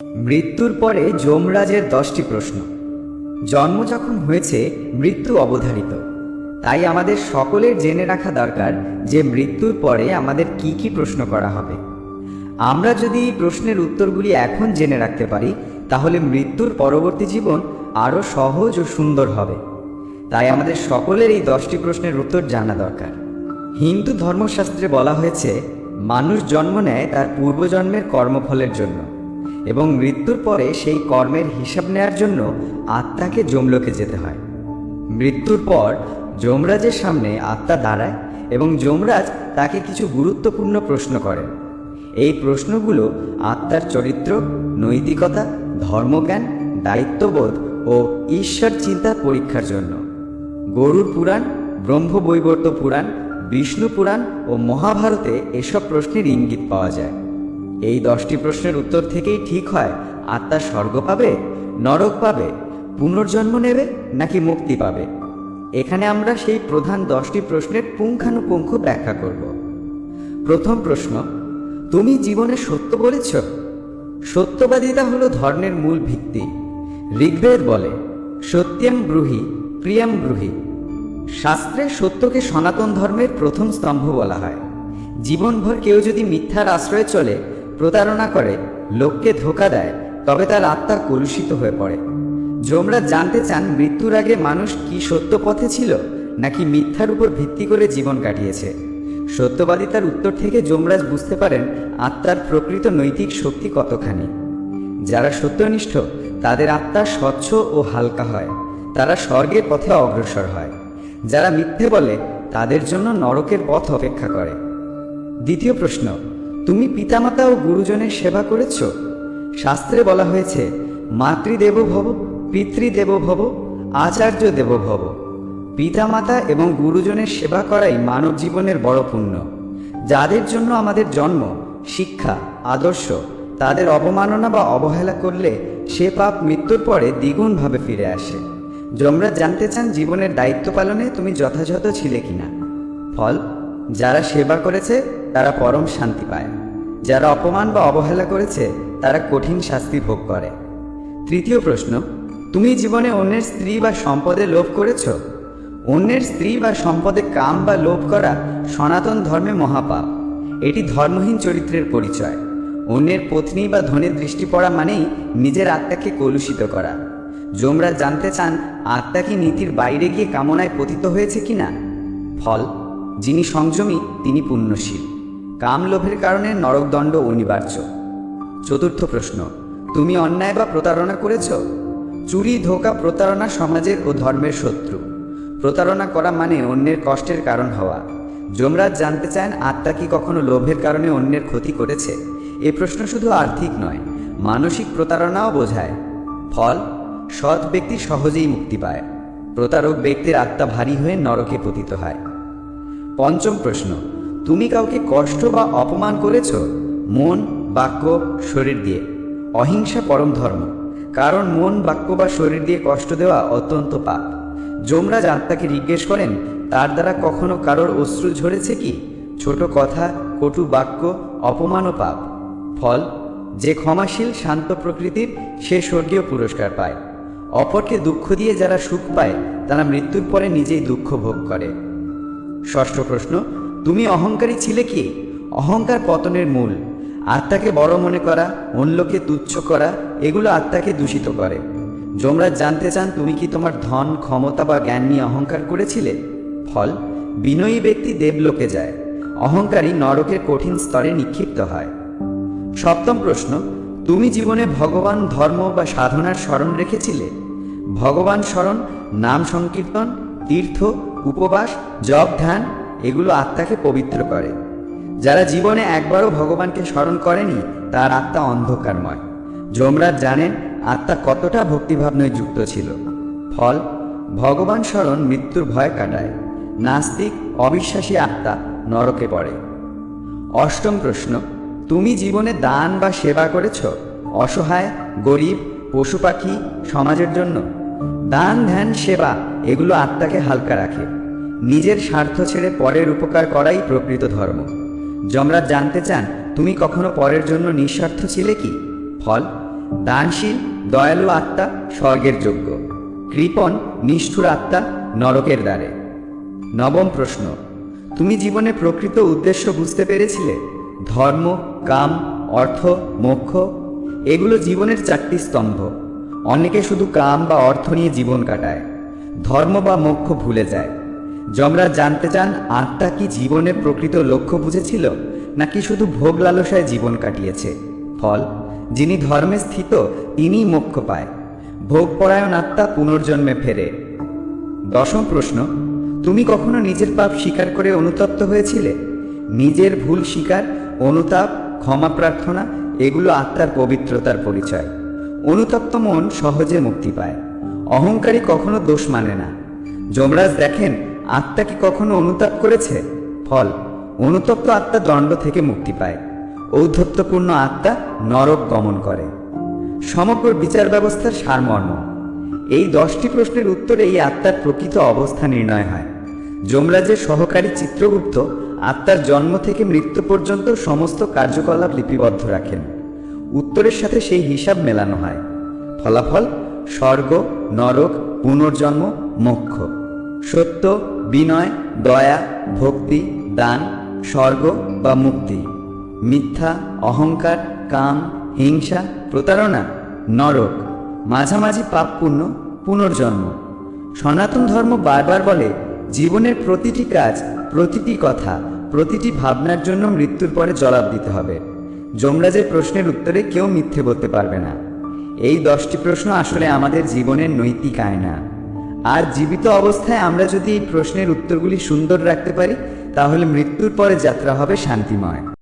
মৃত্যুর পরে যমরাজের দশটি প্রশ্ন। জন্ম যখন হয়েছে, মৃত্যু অবধারিত। তাই আমাদের সকলের জেনে রাখা দরকার যে মৃত্যুর পরে আমাদের কি কি প্রশ্ন করা হবে। আমরা যদি এই প্রশ্নের উত্তরগুলি এখন জেনে রাখতে পারি, তাহলে মৃত্যুর পরবর্তী জীবন আরও সহজ ও সুন্দর হবে। তাই আমাদের সকলের এই দশটি প্রশ্নের উত্তর জানা দরকার। হিন্দু ধর্মশাস্ত্রে বলা হয়েছে, মানুষ জন্ম নেয় তার পূর্বজন্মের কর্মফলের জন্য। এবং মৃত্যুর পরে সেই কর্মের হিসাব নেয়ার জন্য আত্মাকে যমলোকে যেতে হয়। মৃত্যুর পর যমরাজের সামনে আত্মা দাঁড়ায় এবং যমরাজ তাকে কিছু গুরুত্বপূর্ণ প্রশ্ন করেন এই প্রশ্নগুলো আত্মার চরিত্র, নৈতিকতা, ধর্মজ্ঞান, দায়িত্ববোধ ও ঈশ্বর চিন্তার পরীক্ষার জন্য। গরুর পুরাণ ব্রহ্মবৈবর্ত পুরাণ, বিষ্ণু পুরাণ ও মহাভারতে এসব প্রশ্নের ইঙ্গিত পাওয়া যায়। এই দশটি প্রশ্নের উত্তর থেকেই ঠিক হয়, আত্মা স্বর্গ পাবে, নরক পাবে, পুনর্জন্ম নেবে নাকি মুক্তি পাবে? এখানে আমরা সেই প্রধান দশটি প্রশ্নের পুঙ্খানুপুঙ্খ ব্যাখ্যা করব। প্রথম প্রশ্ন, তুমি জীবনে সত্য বলেছ? সত্যবাদিতা হলো ধর্মের মূল ভিত্তি। ঋগ্বেদ বলে সত্যম ব্রুহি প্রিয়ম ব্রুহি। শাস্ত্রে সত্যকে সনাতন ধর্মের প্রথম স্তম্ভ বলা হয়। জীবনভর কেউ যদি মিথ্যার আশ্রয়ে চলে প্রতারণা করে, লোককে ধোকা দেয়, তবে তার আত্মা কলুষিত হয়ে পড়ে। যমরাজ জানতে চান মৃত্যুর আগে মানুষ কি সত্য পথে ছিল, নাকি মিথ্যার উপর ভিত্তি করে জীবন কাটিয়েছে। সত্যবাদিতার উত্তর থেকে যমরাজ বুঝতে পারেন আত্মার প্রকৃত নৈতিক শক্তি কতখানি। যারা সত্যনিষ্ঠ, তাদের আত্মা স্বচ্ছ ও হালকা হয়, তারা স্বর্গের পথে অগ্রসর হয়। যারা মিথ্যে বলে, তাদের জন্য নরকের পথ অপেক্ষা করে। দ্বিতীয় প্রশ্ন তুমি পিতামাতা ও গুরুজনের সেবা করেছ? শাস্ত্রে বলা হয়েছে, মাতৃদেব ভব, পিতৃদেব ভব, আচার্য দেব ভব। পিতামাতা এবং গুরুজনের সেবা করাই মানব জীবনের বড় পুণ্য। যাদের জন্য আমাদের জন্ম, শিক্ষা, আদর্শ, তাদের অবমাননা বা অবহেলা করলে সে পাপ মৃত্যুর পরে দ্বিগুণভাবে ফিরে আসে। যমরাজ জানতে চান জীবনের দায়িত্ব পালনে তুমি যথাযথ ছিলে কিনা। ফল, যারা সেবা করেছে, তারা পরম শান্তি পায়। যারা অপমান বা অবহেলা করেছে, তারা কঠিন শাস্তি ভোগ করে। তৃতীয় প্রশ্ন, তুমি জীবনে অন্যের স্ত্রী বা সম্পদে লোভ করেছ? অন্যের স্ত্রী বা সম্পদে কাম বা লোভ করা সনাতন ধর্মে মহাপাপ। এটি ধর্মহীন চরিত্রের পরিচয়। অন্যের পত্নী বা ধনের দৃষ্টি পড়া মানেই নিজের আত্মাকে কলুষিত করা। যমরাজ জানতে চান, আত্মা কি নীতির বাইরে গিয়ে কামনায় পতিত হয়েছে কিনা? ফল, যিনি সংযমী, তিনি পুণ্যশীল। কাম লোভের কারণে নরকদণ্ড অনিবার্য। চতুর্থ প্রশ্ন, তুমি অন্যায় বা প্রতারণা করেছ? চুরি, ধোকা, প্রতারণা সমাজের ও ধর্মের শত্রু। প্রতারণা করা মানে অন্যের কষ্টের কারণ হওয়া। যমরাজ জানতে চান আত্মা কি কখনো লোভের কারণে অন্যের ক্ষতি করেছে? এ প্রশ্ন শুধু আর্থিক নয়, মানসিক প্রতারণাও বোঝায়। ফল, সৎ ব্যক্তি সহজেই মুক্তি পায়। প্রতারক ব্যক্তির আত্মা ভারী হয়ে নরকে পতিত হয়। পঞ্চম প্রশ্ন তুমি কাউকে কষ্ট বা অপমান করেছ? মন, বাক্য, শরীর দিয়ে। অহিংসা পরম ধর্ম। কারণ মন, বাক্য বা শরীর দিয়ে কষ্ট দেওয়া অত্যন্ত পাপ। যমরাজ আত্মাকে জিজ্ঞেস করেন, তার দ্বারা কখনো কারোর অশ্রু ঝরেছে কি? ছোট কথা, কটু বাক্য অপমান ও পাপ। ফল, যে ক্ষমাশীল, শান্ত প্রকৃতির, সে স্বর্গীয় পুরস্কার পায়। অপরকে দুঃখ দিয়ে যারা সুখ পায়, তারা মৃত্যুর পরে নিজেই দুঃখ ভোগ করে। ষষ্ঠ প্রশ্ন তুমি অহংকারী ছিলে কি? অহংকার পতনের মূল। আত্মাকে বড় মনে করা, অন্যকে তুচ্ছ করা, এগুলো আত্মাকে দূষিত করে। যমরাজ জানতে চান তুমি কি তোমার ধন, ক্ষমতা বা জ্ঞান নিয়ে অহংকার করেছিলে? ফল, বিনয়ী ব্যক্তি দেবলোকে যায়। অহংকারী নরকের কঠিন স্তরে নিক্ষিপ্ত হয়। সপ্তম প্রশ্ন, তুমি জীবনে ভগবান, ধর্ম বা সাধনার স্মরণ রেখেছিলে? ভগবান স্মরণ, নাম সংকীর্তন, তীর্থ, উপবাস, জপ, ধ্যান এগুলো আত্মাকে পবিত্র করে। যারা জীবনে একবারও ভগবানকে স্মরণ করেনি, তার আত্মা অন্ধকারময়। যমরাজ জানেন, আত্মা কতটা ভক্তিভাবনায় যুক্ত ছিল। ফল, ভগবান স্মরণ মৃত্যুর ভয় কাটায়। নাস্তিক, অবিশ্বাসী আত্মা নরকে পড়ে। অষ্টম প্রশ্ন, তুমি জীবনে দান বা সেবা করেছ? অসহায়, গরিব পশু পাখি সমাজের জন্য? দান, ধ্যান, সেবা, এগুলো আত্মাকে হালকা রাখে। নিজের স্বার্থ ছেড়ে পরের উপকার করাই প্রকৃত ধর্ম। যমরাজ জানতে চান, তুমি কখনো পরের জন্য নিঃস্বার্থ ছিলে কি? ফল, দানশীল, দয়ালু আত্মা, স্বর্গের যোগ্য। কৃপণ নিষ্ঠুর আত্মা, নরকের দ্বারে। নবম প্রশ্ন, তুমি জীবনে প্রকৃত উদ্দেশ্য বুঝতে পেরেছিলে? ধর্ম, কাম, অর্থ, মোক্ষ, এগুলো জীবনের চারটি স্তম্ভ। অনেকে শুধু কাম বা অর্থ নিয়ে জীবন কাটায়। ধর্ম বা মোক্ষ ভুলে যায়। যমরাজ জানতে চান আত্মা কি জীবনের প্রকৃত লক্ষ্য বুঝেছিল, নাকি শুধু ভোগ লালসায় জীবন কাটিয়েছে? ফল, যিনি ধর্মে স্থিত, তিনিই মোক্ষ পায়। ভোগপরায়ণ আত্মা পুনর্জন্মে ফেরে। দশম প্রশ্ন, তুমি কখনো নিজের পাপ স্বীকার করে অনুতপ্ত হয়েছিলে? নিজের ভুল স্বীকার, অনুতাপ, ক্ষমা প্রার্থনা, এগুলো আত্মার পবিত্রতার পরিচয়। অনুতপ্ত মন সহজে মুক্তি পায়। অহংকারী কখনো দোষ মানে না। যমরাজ দেখেন আত্মা কি কখনো অনুতাপ করেছে? ফল। অনুতপ্ত আত্মা দণ্ড থেকে মুক্তি পায়। ঔদ্ধত্যপূর্ণ আত্মা নরক গমন করে। সমগ্র বিচার ব্যবস্থার সারমর্ম। এই দশটি প্রশ্নের উত্তরে এই আত্মার প্রকৃত অবস্থা নির্ণয় হয়। যমরাজের সহকারী চিত্রগুপ্ত আত্মার জন্ম থেকে মৃত্যু পর্যন্ত সমস্ত কার্যকলাপ লিপিবদ্ধ রাখেন। উত্তরের সাথে সেই হিসাব মেলানো হয়। ফলাফল, স্বর্গ, নরক, পুনর্জন্ম, মোক্ষ। সত্য বিনয়, দয়া, ভক্তি, দান, স্বর্গ বা মুক্তি। মিথ্যা, অহংকার, কাম, হিংসা, প্রতারণা, নরক, মাঝামাঝি পাপ পুণ্য পুনর্জন্ম। সনাতন ধর্ম বারবার বলে, জীবনের প্রতিটি কাজ, প্রতিটি কথা, প্রতিটি ভাবনার জন্য মৃত্যুর পরে জবাব দিতে হবে। যমরাজের প্রশ্নের উত্তরে কেউ মিথ্যে বলতে পারবে না। এই দশটি প্রশ্ন আসলে আমাদের জীবনের নৈতিক আয়না। আর জীবিত অবস্থায় আমরা যদি এই প্রশ্নের উত্তরগুলি সুন্দর রাখতে পারি, তাহলে মৃত্যুর পরে যাত্রা হবে শান্তিময়।